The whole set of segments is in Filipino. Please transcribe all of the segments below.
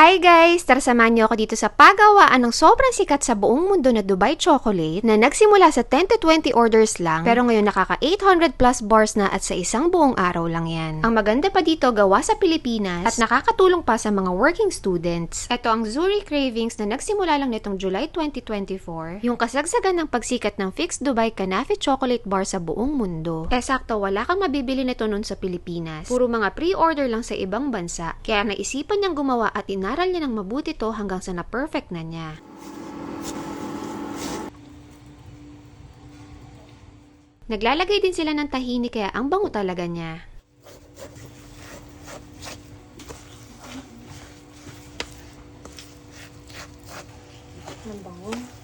Hi guys! Tara samahan niyo ako dito sa pagawaan ng sobrang sikat sa buong mundo na Dubai Chocolate na nagsimula sa 10 to 20 orders lang pero ngayon nakaka 800 plus bars na at sa isang buong araw lang yan. Ang maganda pa dito gawa sa Pilipinas at nakakatulong pa sa mga working students. Ito ang Zuri Cravings na nagsimula lang nitong July 2024, yung kasagsagan ng pagsikat ng Fixed Dubai Canafe Chocolate Bar sa buong mundo. Eh sakto, wala kang mabibili nito nun sa Pilipinas. Puro mga pre-order lang sa ibang bansa, kaya naisipan niyang gumawa at inaral niya ng mabuti to hanggang sa na-perfect na niya. Naglalagay din sila ng tahini kaya ang bango talaga niya. Ang bango.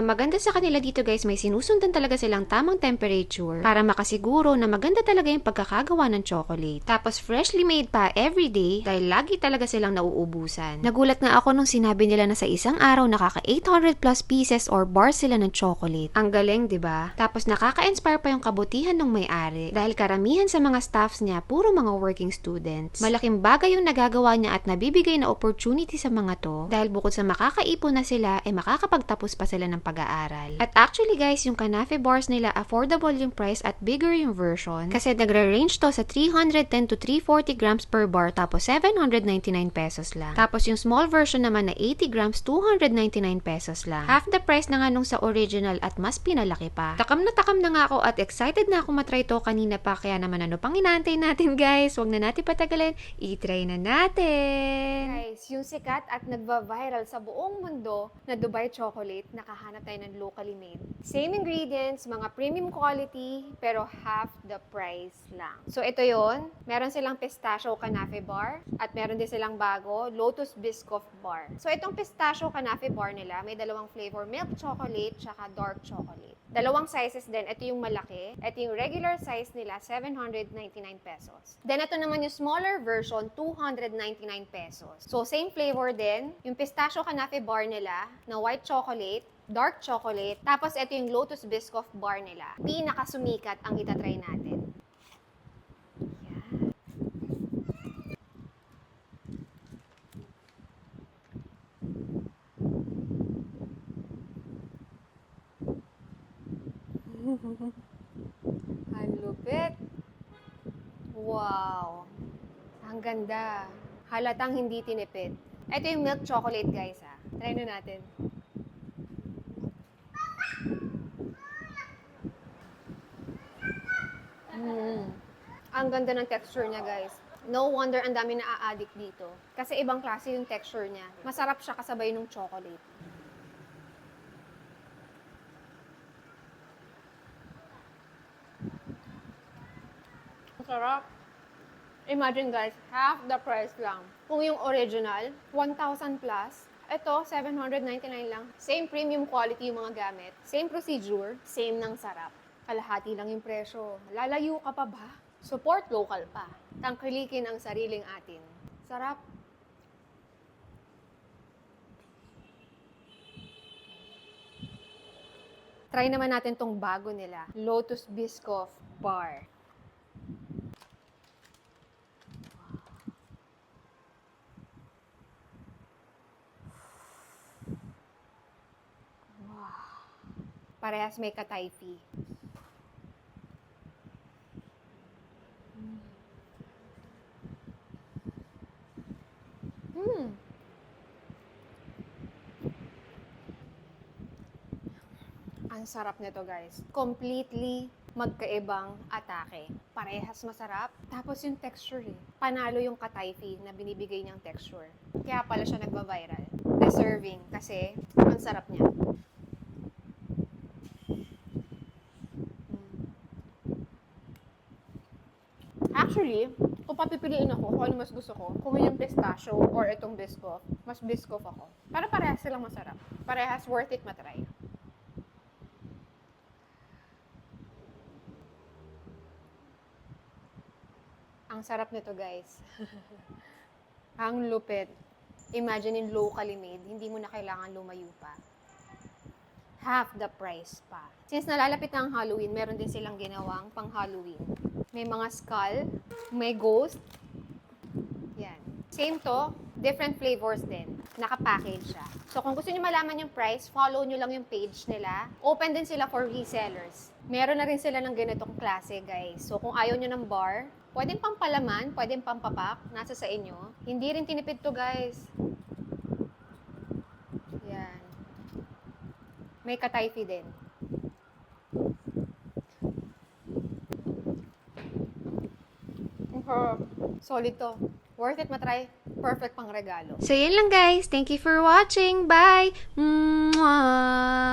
Ang maganda sa kanila dito guys, may sinusundan talaga silang tamang temperature para makasiguro na maganda talaga yung pagkakagawa ng chocolate. Tapos freshly made pa everyday dahil lagi talaga silang nauubusan. Nagulat nga ako nung sinabi nila na sa isang araw nakaka 800 plus pieces or bars sila ng chocolate. Ang galing, 'di ba? Tapos nakaka-inspire pa yung kabutihan ng may-ari dahil karamihan sa mga staffs niya puro mga working students. Malaking bagay yung nagagawa niya at nabibigay na opportunity sa mga to dahil bukod sa makakaipon na sila, eh makakapagtapos pa sila ng pag-aaral. At actually guys, yung kanafe bars nila affordable yung price at bigger yung version kasi nagre-range to sa 310 to 340 grams per bar tapos 799 pesos lang. Tapos yung small version naman na 80 grams 299 pesos lang. Half the price na nga nung sa original at mas pinalaki pa. Takam na takam na nga ako at excited na ako matry to kanina pa kaya naman ano pang inaantay natin guys. Huwag na natin patagalin. I-try na natin. Guys, yung sikat at nagva-viral sa buong mundo na Dubai Chocolate, nakahanap tayo ng locally made. Same ingredients, mga premium quality, pero half the price lang. So ito yon meron silang pistachio kanafe bar, at meron din silang bago, lotus biscoff bar. So itong pistachio kanafe bar nila, may dalawang flavor, milk chocolate, tsaka dark chocolate. Dalawang sizes din. Ito yung malaki. Ito yung regular size nila, 799 pesos. Then ito naman yung smaller version, 299 pesos. So same flavor din. Yung pistachio kanafe bar nila na white chocolate, dark chocolate. Tapos ito yung Lotus Biscoff bar nila. Pinakasumikat ang itatry natin. Yan. Ang lupit. Wow. Ang ganda. Halatang hindi tinipid. Ito yung milk chocolate, guys, ha. Try na natin. Mm. Ang ganda ng texture niya, guys. No wonder ang dami na a-addict dito. Kasi ibang klase yung texture niya. Masarap siya kasabay ng chocolate. Ang sarap. Imagine guys, half the price lang. Kung yung original, 1,000 plus, ito, 799 lang. Same premium quality yung mga gamit. Same procedure, same ng sarap. Kalahati lang yung presyo. Lalayo ka pa ba? Support local pa. Tangkilikin ang sariling atin. Sarap. Try naman natin tong bago nila. Lotus Biscoff Bar. Parehas may katayfi. Hmm. Ang sarap nito guys. Completely magkaibang atake. Parehas masarap. Tapos yung texture eh. Panalo yung katayfi na binibigay niyang texture. Kaya pala siya nagba-viral. Deserving kasi ang sarap niya. Actually, kung papipiliin ako kung ano mas gusto ko, kung yung pistachio or itong biscoff, mas biscoff ako. Para parehas silang masarap. Parehas worth it matry. Ang sarap nito, guys. Ang lupit. Imagine in locally made, hindi mo na kailangan lumayo pa. Half the price pa. Since nalalapit na ang Halloween, meron din silang ginawang pang Halloween. May mga skull, may ghost. Yan. Same to, different flavors din. Nakapackage siya. So kung gusto niyo malaman yung price, follow niyo lang yung page nila. Open din sila for resellers. Meron na rin sila ng ganitong klase, guys. So kung ayaw niyo ng bar, pwedeng pampalaman, pwedeng pampapak, nasa sa inyo. Hindi rin tinipid to, guys. Yan. May katayfi din. Solid to. Worth it matry. Perfect pang regalo. So, yun lang guys. Thank you for watching. Bye! Mwah!